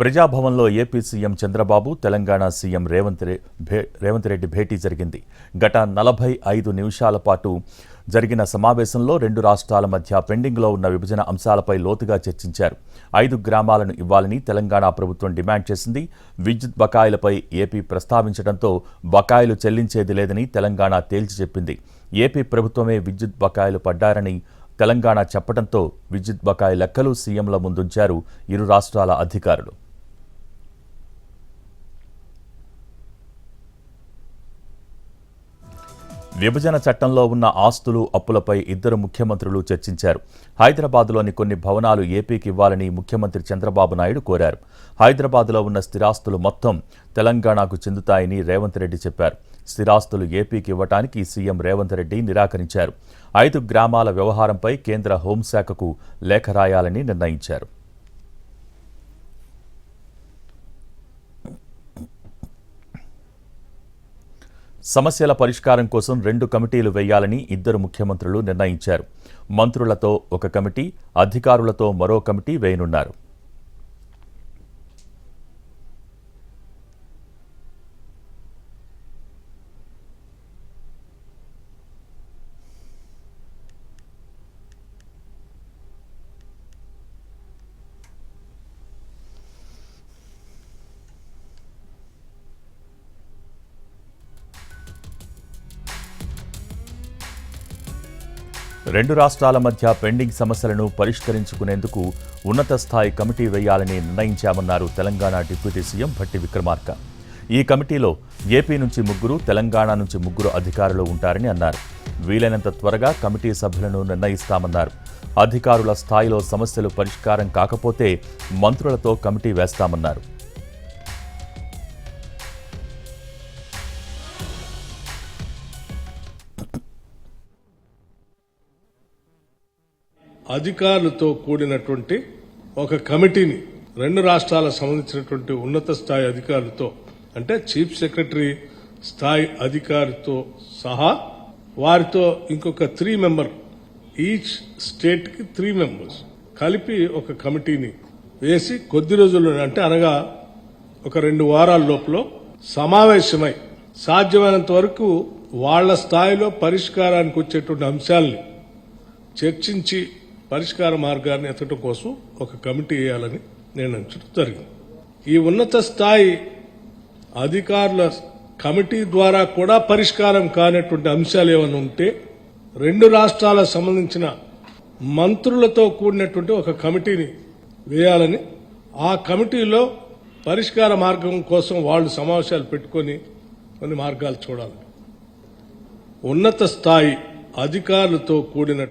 ప్రజాభవన్లో AP CM Chandrababu Telangana CM Revanth Revanth Reddy భేటీ జరిగింది. గత నలభై ఐదు నిమిషాల పాటు జరిగిన సమావేశంలో రెండు రాష్ట్రాల మధ్య పెండింగ్లో ఉన్న విభజన అంశాలపై లోతుగా చర్చించారు. ఐదు గ్రామాలను ఇవ్వాలని తెలంగాణ ప్రభుత్వం డిమాండ్ చేసింది. విద్యుత్ బకాయిలపై ఏపీ ప్రస్తావించడంతో బకాయిలు చెల్లించేది లేదని తెలంగాణ తేల్చి చెప్పింది. ఏపీ ప్రభుత్వమే విద్యుత్ బకాయిలు పడ్డారని తెలంగాణ చెప్పడంతో విద్యుత్ బకాయి లెక్కలు సీఎంల ముందుంచారు ఇరు రాష్ట్రాల అధికారులు. విభజన చట్టంలో ఉన్న ఆస్తులు అప్పులపై ఇద్దరు ముఖ్యమంత్రులు చర్చించారు. హైదరాబాద్లోని కొన్ని భవనాలు ఏపీకి ఇవ్వాలని ముఖ్యమంత్రి చంద్రబాబు నాయుడు కోరారు. హైదరాబాద్లో ఉన్న స్థిరాస్తులు మొత్తం తెలంగాణకు చెందుతాయని రేవంత్ రెడ్డి చెప్పారు. స్థిరాస్తులు ఏపీకి ఇవ్వటానికి సీఎం రేవంత్ రెడ్డి నిరాకరించారు. ఐదు గ్రామాల వ్యవహారంపై కేంద్ర హోంశాఖకు లేఖ రాయాలని నిర్ణయించారు. సమస్యల పరిష్కారం కోసం రెండు కమిటీలు వేయాలని ఇద్దరు ముఖ్యమంత్రులు నిర్ణయించారు. మంత్రులతో ఒక కమిటీ అధికారులతో మరో కమిటీ వేయనున్నారు. రెండు రాష్ట్రాల మధ్య పెండింగ్ సమస్యలను పరిష్కరించుకునేందుకు ఉన్నత స్థాయి కమిటీ వేయాలని నిర్ణయించామన్నారు తెలంగాణ డిప్యూటీ సీఎం భట్టి విక్రమార్క. ఈ కమిటీలో ఏపీ నుంచి ముగ్గురు తెలంగాణ నుంచి ముగ్గురు అధికారులు ఉంటారని అన్నారు. వీలైనంత త్వరగా కమిటీ సభ్యులను నిర్ణయిస్తామన్నారు. అధికారుల స్థాయిలో సమస్యలు పరిష్కారం కాకపోతే మంత్రులతో కమిటీ వేస్తామన్నారు. అధికారులతో కూడినటువంటి ఒక కమిటీని రెండు రాష్ట్రాలకు సంబంధించినటువంటి ఉన్నత స్థాయి అధికారులతో అంటే చీఫ్ సెక్రటరీ స్థాయి అధికారితో సహా వారితో ఇంకొక త్రీ మెంబర్ ఈచ్ స్టేట్కి త్రీ మెంబర్స్ కలిపి ఒక కమిటీని వేసి కొద్ది రోజుల్లో అంటే అనగా ఒక రెండు వారాల లోపల సమావేశమై సాధ్యమైనంత వరకు వాళ్ళ స్థాయిలో పరిష్కారానికి వచ్చేటువంటి అంశాలని చర్చించి పరిష్కార మార్గాన్ని ఎత్తడం కోసం ఒక కమిటీ వేయాలని నిర్ణయించడం జరిగింది. ఈ ఉన్నత స్థాయి అధికారుల కమిటీ ద్వారా కూడా పరిష్కారం కానటువంటి అంశాలు ఏమైనా ఉంటే రెండు రాష్ట్రాలకు సంబంధించిన మంత్రులతో కూడినటువంటి ఒక కమిటీని వేయాలని ఆ కమిటీలో పరిష్కార మార్గం కోసం వాళ్ళు సమావేశాలు పెట్టుకొని కొన్ని మార్గాలు చూడాలి. ఉన్నత స్థాయి అధికారులతో కూడిన